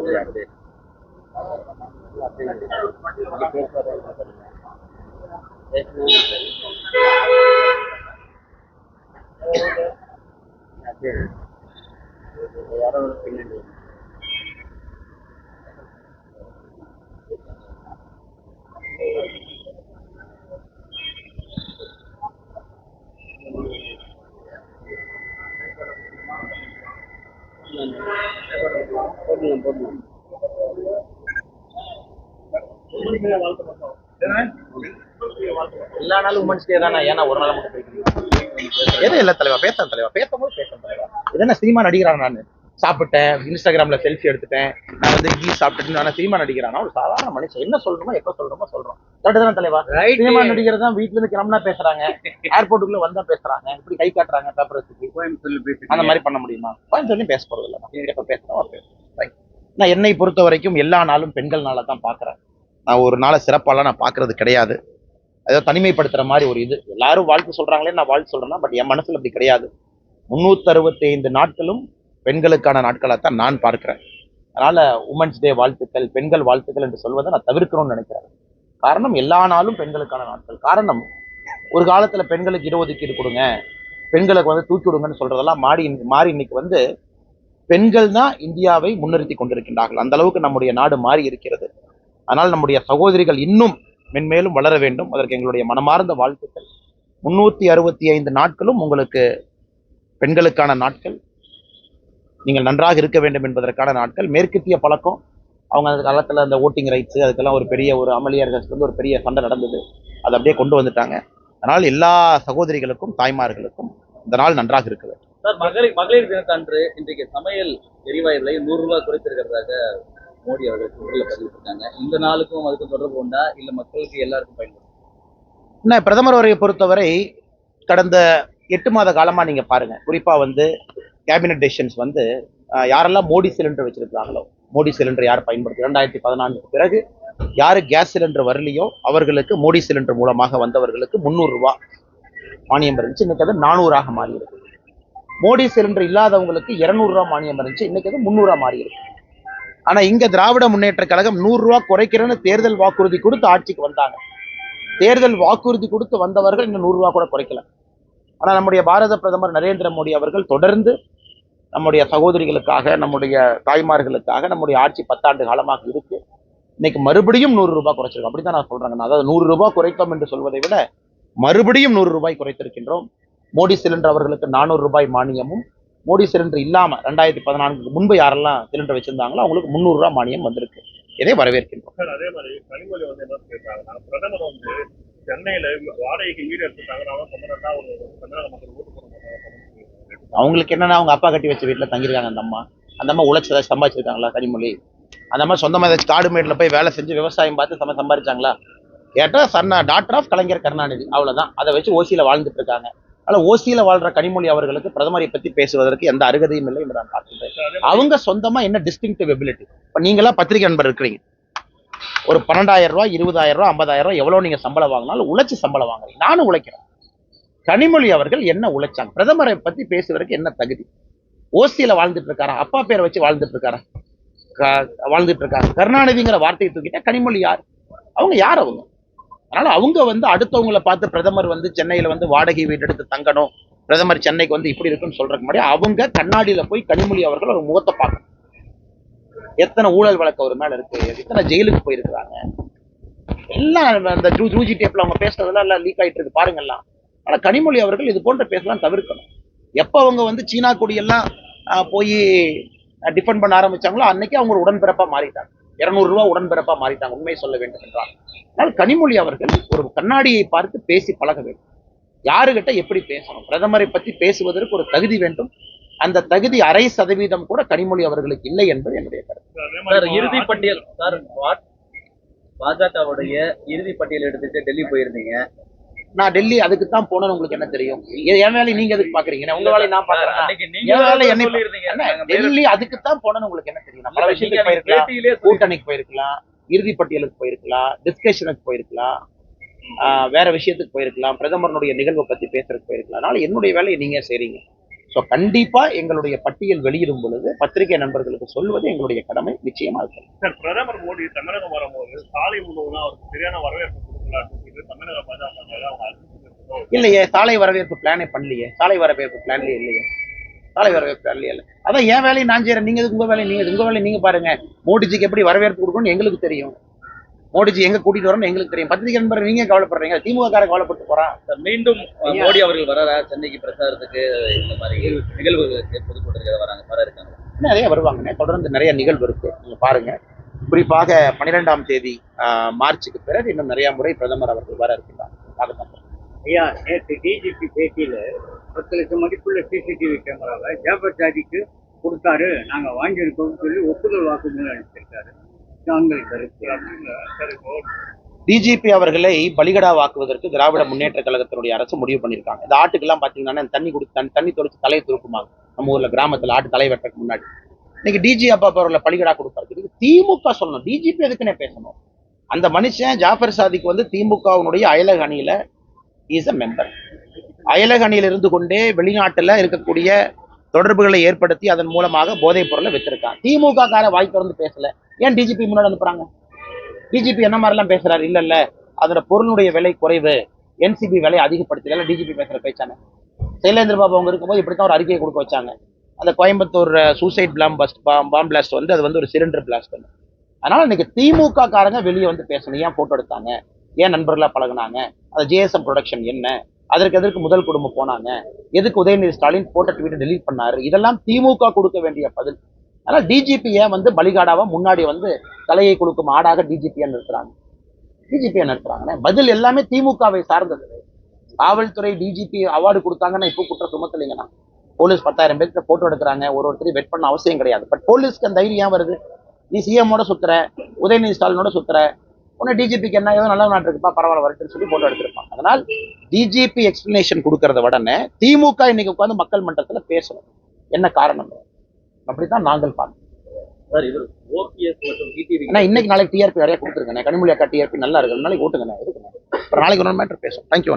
சரி போடலாம் போடலாம் எல்லா நாளும் உமன்ஸ் டே தானே ஏன்னா ஒரு நாள் மட்டும் எதுவும் இல்ல தலைவா? பேசுறேன் தலைவா. பேசும்போது பேசுறேன் தலைவா. இது என்ன சினிமா நடிக்கிறான் நான்? சாப்பிட்டேன் இன்ஸ்டாகிராம்ல செல்ஃபி எடுத்துட்டேன். நான் வந்து கீ சாப்பிட்டுட்டு நான் சினிமா நடிக்கிறானா ஒரு சாதாரண மனுஷன். என்ன சொல்றோமோ எப்ப சொல்றோமோ சொல்றோம். தானே தலைவா. சினிமா நடிகர் தான் வீட்டுல இருந்து கிளம்புனா பேசுறாங்க. ஏர்போர்ட்டுக்குள்ள வந்தா பேசுறாங்க. இப்படி கை காட்டுறாங்க பேப்பர் வச்சுட்டு? கோயம்புத்தூர்ல பேசி அந்த மாதிரி பண்ண முடியுமா? சொல்லி பேச போறது இல்லை. எப்ப பேசுறோம் பேசுறோம். ரைட் நான் என்னை பொறுத்த வரைக்கும் எல்லா நாளும் பெண்கள் நாளை தான் பார்க்குறேன். நான் ஒரு நாளை சிறப்பாலாம் நான் பார்க்கறது கிடையாது. ஏதோ தனிமைப்படுத்துகிற மாதிரி ஒரு இது. எல்லாரும் வாழ்த்து சொல்கிறாங்களே நான் வாழ்த்து சொல்றேன்னா பட் என் மனசில் அப்படி கிடையாது. முந்நூற்றறுபத்தைந்து நாட்களும் பெண்களுக்கான நாட்களாக தான் நான் பார்க்குறேன். அதனால் உமன்ஸ் டே வாழ்த்துக்கள் பெண்கள் வாழ்த்துக்கள் என்று சொல்வதை நான் தவிர்க்கணும்னு நினைக்கிறேன். காரணம் எல்லா நாளும் பெண்களுக்கான நாட்கள். காரணம் ஒரு காலத்துல பெண்களுக்கு இடஒதுக்கீடு கொடுங்க பெண்களுக்கு வந்து தூக்கி விடுங்கன்னு சொல்றதெல்லாம் மாறி மாறி இன்னைக்கு வந்து பெண்கள் தான் இந்தியாவை முன்னிறுத்தி கொண்டிருக்கின்றார்கள். அந்த அளவுக்கு நம்முடைய நாடு மாறி இருக்கிறது. அதனால் நம்முடைய சகோதரிகள் இன்னும் மென்மேலும் வளர வேண்டும். அதற்கு எங்களுடைய மனமார்ந்த வாழ்த்துக்கள். முன்னூற்றி அறுபத்தி ஐந்து நாட்களும் உங்களுக்கு பெண்களுக்கான நாட்கள். நீங்கள் நன்றாக இருக்க வேண்டும் என்பதற்கான நாட்கள். மேற்கத்திய பழக்கம். அவங்க அந்த காலத்தில் அந்த ஓட்டிங் ரைட்ஸு அதுக்கெல்லாம் ஒரு பெரிய ஒரு அமளியர்கள் வந்து ஒரு பெரிய சண்டை நடந்தது. அதை அப்படியே கொண்டு வந்துட்டாங்க. அதனால் எல்லா சகோதரிகளுக்கும் தாய்மார்களுக்கும் இந்த நாள் நன்றாக இருக்குது சார் மகளிர் மகளிர் தினத்தன்று இன்றைக்கு சமையல் எரிவாயு விலை நூறு ரூபாய் குறைத்திருக்கிறதாக மோடி அவர்கள் ட்விட்டர்ல பதிவிட்டிருக்காங்க. இந்த நாளுக்கும் அதுக்கும் தொடர்பு உண்டா? இல்ல மக்களுக்கு எல்லாருக்கும் பயன்படும் என்ன பிரதமர் அவரை பொறுத்தவரை கடந்த எட்டு மாத காலமா நீங்க பாருங்க. குறிப்பா வந்து கேபினட் டெசிஷன்ஸ் வந்து யாரெல்லாம் மோடி சிலிண்டர் வச்சிருக்கிறாங்களோ மோடி சிலிண்டர் யார் பயன்படுத்தி இரண்டாயிரத்தி பதினான்குக்கு பிறகு யாரு கேஸ் சிலிண்டர் வரலையோ அவர்களுக்கு மோடி சிலிண்டர் மூலமாக வந்தவர்களுக்கு முந்நூறுரூவா ரூபாய் மானியம் இருந்துச்சு இன்னைக்கு அது நானூறாக மாறி இருக்கு மோடி சிலிண்டர் இல்லாதவங்களுக்கு இருநூறு மானியம் இருந்துச்சு. இன்னைக்கு அது முந்நூறுவா மாறி இருக்கு. ஆனா இங்க திராவிட முன்னேற்ற கழகம் நூறுரூவா குறைக்கிறேன்னு தேர்தல் வாக்குறுதி கொடுத்து ஆட்சிக்கு வந்தாங்க. தேர்தல் வாக்குறுதி கொடுத்து வந்தவர்கள் இன்னும் நூறுரூவா கூட குறைக்கல. ஆனால் நம்முடைய பாரத பிரதமர் நரேந்திர மோடி அவர்கள் தொடர்ந்து நம்முடைய சகோதரிகளுக்காக நம்முடைய தாய்மார்களுக்காக நம்முடைய ஆட்சி பத்தாண்டு காலமாக இருக்கு. இன்னைக்கு மறுபடியும் நூறு ரூபாய் குறைச்சிருக்கோம். அப்படித்தான் நான் சொல்றேங்க நான் அதாவது நூறு ரூபாய் குறைத்தோம் என்று சொல்வதை விட மறுபடியும் நூறு ரூபாய் குறைத்திருக்கின்றோம். மோடி சிலிண்டர் அவர்களுக்கு நானூறு ரூபாய் மானியமும் மோடி சிலிண்டர் இல்லாம ரெண்டாயிரத்தி பதினான்குக்கு முன்பு யாரெல்லாம் சிலிண்டர் வச்சிருந்தாங்களோ அவங்களுக்கு முந்நூறு ரூபாய் மானியம் வந்திருக்கு. இதை வரவேற்கின்றோம். அதே மாதிரி கனிமொழி வந்து என்ன சொல்லியிருக்காங்கன்னா பிரதமர் வந்து சென்னையில வாடகைக்கு வீடு எடுத்துட்டாங்கன்னா அவங்களுக்கு என்னன்னா அவங்க அப்பா கட்டி வச்ச வீட்டுல தங்கியிருக்காங்க அந்த அம்மா. அந்த அம்மா உழைச்சி ஏதாச்சும் சம்பாதிச்சிருக்காங்களா கனிமொழி? அந்த அம்மா சொந்தமா ஏதாச்சும் காடு மேட்ல போய் வேலை செஞ்சு விவசாயம் பார்த்து சம சம்பாதிச்சாங்களா கேட்டா சன்னா டாக்டர் ஆஃப் கலைஞர் கருணாநிதி. அவ்வளவுதான். அதை வச்சு ஓசியில வாழ்ந்துட்டு இருக்காங்க. ஆனால் ஓசியில் வாழ்ற கனிமொழி அவர்களுக்கு பிரதமரை பத்தி பேசுவதற்கு எந்த அருகதையும் இல்லை என்று நான் பார்க்கின்றேன். அவங்க சொந்தமா என்ன டிஸ்டிங்டிவ் எபிலிட்டி இப்போ நீங்களாம் பத்திரிகை நண்பர் இருக்கிறீங்க. ஒரு பன்னெண்டாயிரம் ரூபா இருபதாயிரம் ரூபா ஐம்பதாயிரம் ரூபாய் எவ்வளவு நீங்க சம்பளம் வாங்கினாலும் உழைச்சி சம்பளம் வாங்குறீங்க. நானும் உழைக்கிறேன். கனிமொழி அவர்கள் என்ன உழைச்சாங்க? பிரதமரை பத்தி பேசுவதற்கு என்ன தகுதி? ஓசியில வாழ்ந்துட்டு இருக்காரா? அப்பா பேரை வச்சு வாழ்ந்துட்டு இருக்காரா? க- வாழ்ந்துட்டு இருக்காங்க கருணாநிதிங்கிற வார்த்தையை தூக்கிட்டா கனிமொழி யார்? அவங்க யார் அவங்க? அதனால அவங்க வந்து அடுத்தவங்களை பார்த்து பிரதமர் வந்து சென்னையில வந்து வாடகை வீடு எடுத்து தங்கணும். பிரதமர் சென்னைக்கு வந்து இப்படி இருக்குன்னு சொல்றதுக்கு முன்னாடி அவங்க கண்ணாடியில போய் கனிமொழி அவர்கள் ஒரு முகத்தை பார்க்கணும். எத்தனை ஊழல் வழக்கு அவர் மேல இருக்கு எத்தனை ஜெயிலுக்கு போயிருக்கிறாங்க. எல்லாம் அந்த ஜூ ஜூஜி டேப்ல அவங்க பேசுறதெல்லாம் எல்லாம் லீக் ஆயிட்டு இருக்கு பாருங்க எல்லாம் ஆனா கனிமொழி அவர்கள் இது போன்ற பேசலாம் தவிர்க்கணும். எப்ப அவங்க வந்து சீனா கொடியெல்லாம் போய் டிஃபெண்ட் பண்ண ஆரம்பிச்சாங்களோ அன்னைக்கு அவங்க உடன்பிறப்பா மாறிட்டாங்க. இருநூறு ரூபாய் உடன்பிறப்பா மாறிட்டாங்க. உண்மை சொல்ல வேண்டும் என்றால். ஆனால் கனிமொழி அவர்கள் ஒரு கண்ணாடியை பார்த்து பேசி பழக வேண்டும். யாருகிட்ட எப்படி பேசணும்? பிரதமரை பற்றி பேசுவதற்கு ஒரு தகுதி வேண்டும். அந்த தகுதி அரை சதவீதம் கூட கனிமொழி அவர்களுக்கு இல்லை என்பது என்னுடைய கருத்து. இறுதி பட்டியல் சார் பாஜகவுடைய இறுதி பட்டியல் எடுத்துட்டு டெல்லி போயிருந்தீங்க. நான் டெல்லி அதுக்கு தான் போனேன்னு உங்களுக்கு என்ன தெரியும்? என் வேலையை நீங்க எதுக்கு பாக்குறீங்க? உங்க வேலையை நான் பாக்குறேன் என் என்னை டெல்லி அதுக்கு தான் போனேன்னு உங்களுக்கு என்ன தெரியும்? நீங்க விஷயத்துக்கு போயிருக்கலாம் கூட்டணிக்கு போயிருக்கலாம் இறுதி பட்டியலுக்கு போயிருக்கலாம் டிஸ்கஷனுக்கு போயிருக்கலாம் ஆஹ் வேற விஷயத்துக்கு போயிருக்கலாம் பிரதமருடைய நிகழ்வை பத்தி பேசுறதுக்கு போயிருக்கலாம். அதனால என்னுடைய வேலையை நீங்க செய்றீங்க. ஸோ கண்டிப்பா எங்களுடைய பட்டியல் வெளியிடும் பொழுது பத்திரிகை நண்பர்களுக்கு சொல்வது எங்களுடைய கடமை. நிச்சயமா இருக்கும் சார் பிரதமர் மோடி தமிழகம் வரும்போது சாலை முழுவதும் அவருக்கு சரியான வரவேற்பு கொடுக்கலாம்னு இல்லையே சாலை வரவேற்பு பிளானே பண்ணலையே. சாலை வரவேற்பு பிளான்லயே இல்லையே. சாலை வரவேற்பு பிளான்லயே இல்லை. அதான் என் வேலையை நான் செய்யறேன் நீங்க எதுக்கு உங்க வேலையை நீங்க உங்க வேலையை நீங்க பாருங்க. மோடிஜிக்கு எப்படி வரவேற்பு கொடுக்கணும்னு எங்களுக்கு தெரியும். மோடிஜி எங்க கூட்டிட்டு வரணும்னு எங்களுக்கு தெரியும். பத்திரிகை நண்பர் நீங்க கவலைப்படுறீங்க. திமுக கார கவலைப்பட்டு போறான் மீண்டும் மோடி அவர்கள் வராரா? சென்னைக்கு பிரச்சாரத்துக்கு இந்த மாதிரி நிகழ்வுகளுக்கு பொதுக்கூட்டத்துக்கு வராங்க? வர இருக்காங்க நிறைய வருவாங்கண்ணே தொடர்ந்து நிறைய நிகழ்வு இருக்கு. நீங்க பாருங்க. குறிப்பாக பன்னிரெண்டாம் தேதி மார்ச்சுக்கு பிறகு இன்னும் நிறைய முறை பிரதமர் அவர்கள் வர இருக்கிறார் அதுதான் ஐயா நேற்று டிஜிபி பேட்டியில பத்து லட்சம் மதிப்புள்ள சிசிடிவி கேமராவை ஜாபர் ஜாதிக்கு கொடுத்தாரு. நாங்க வாங்கியிருக்கோம்னு சொல்லி ஒப்புதல் வாக்குமூலம் கருத்து. சார் இப்போ டிஜிபி அவர்களை பலிகடா வாக்குவதற்கு திராவிட முன்னேற்ற கழகத்தினுடைய அரசு முடிவு பண்ணியிருக்காங்க. இந்த ஆட்டுக்கெல்லாம் பாத்தீங்கன்னா தண்ணி குடி தண்ணி தொளிச்சு தலையை துருக்குமாங்க. நம்ம ஊர்ல கிராமத்துல ஆட்டு தலை வெட்டக்கு முன்னாடி. இன்னைக்கு டிஜி அப்பா பரவாயில்ல பலிகடா கொடுப்பாரு. இதுக்கு திமுக சொல்லணும். டிஜிபி எதுக்குன்னே பேசணும். அந்த மனுஷன் ஜாஃபர் சாதிக்கு வந்து திமுகவினுடைய அயலக அணியில இஸ் அ மெம்பர் அயலக அணியில் இருந்து கொண்டே வெளிநாட்டுல இருக்கக்கூடிய தொடர்புகளை ஏற்படுத்தி அதன் மூலமாக போதைப் பொருளை வித்திருக்கான். திமுக கார வாய் திறந்து பேசல. ஏன் டிஜிபி முன்னாடி அனுப்புறாங்க டிஜிபி என்ன மாதிரிலாம் பேசுறாரு? இல்ல இல்ல. அதோட பொருளுடைய விலை குறைவு. என்சிபி விலை அதிகப்படுத்தல டிஜிபி பேசுற பேச்சாங்க சைலேந்திர பாபு அவங்க இருக்கும்போது இப்படித்தான் ஒரு அறிக்கையை கொடுக்க வச்சாங்க. அந்த கோயம்புத்தூர் சூசைட் பிளாம் பஸ்ட் பாம் பிளாஸ்ட் வந்து அது வந்து ஒரு சிலிண்டர் பிளாஸ்ட் அதனால இன்னைக்கு திமுக காரங்க வெளியே வந்து பேசணும். ஏன் போட்டோ எடுத்தாங்க? ஏன் நண்பர்களா பழகுனாங்க? அது ஜேஎஸ்எம் ப்ரொடக்ஷன் என்ன? அதற்கு எதற்கு முதல் குடும்பம் போனாங்க? எதுக்கு உதயநிதி ஸ்டாலின் போட்ட ட்வீட்டை டெலீட் பண்ணாரு? இதெல்லாம் திமுக கொடுக்க வேண்டிய பதில். அதனால டிஜிபி ஏன் வந்து பலிகாடாவா முன்னாடி வந்து தலையை கொடுக்கும் ஆடாக டிஜிபியா நிறுத்துறாங்க. டிஜிபியா நிறுத்துறாங்கண்ணே. பதில் எல்லாமே திமுகவை சார்ந்தது. காவல்துறை டிஜிபி அவார்டு கொடுத்தாங்கன்னா இப்போ குற்ற சுமத்தலைங்கண்ணா. போலீஸ் பத்தாயிரம் பேருக்கு போட்டோ எடுக்கிறாங்க. ஒரு ஒருத்தரையும் வெட் பண்ண அவசியம் கிடையாது. பட் போலீஸ்க்கு அந்த தைரியம் ஏன் வருது? நீ சிஎம்மோட சுத்துற உதயநிதி ஸ்டாலினோட சுத்துற உன்ன டிஜிபிக்கு என்ன ஏதோ நல்ல நாட்டு இருக்குப்பா பரவாயில்ல வரட்டுன்னு சொல்லி போட்டோ எடுத்திருப்பான் அதனால் டிஜிபி எக்ஸ்பிளனேஷன் கொடுக்கறத உடனே திமுக இன்னைக்கு உட்கார்ந்து மக்கள் மன்றத்துல பேசணும். என்ன காரணம்? அப்படித்தான் நாங்கள் பார்க்கணும் இன்னைக்கு நாளைக்கு டிஆர்பி நிறைய கொடுத்துருக்கேன் கனிமொழி அக்கா டிஆர்பி நல்லா இருக்கு. நாளைக்கு ஓட்டுங்க அப்புறம் நாளைக்கு ஒரு மேட்டர் பேசும் தேங்க்யூ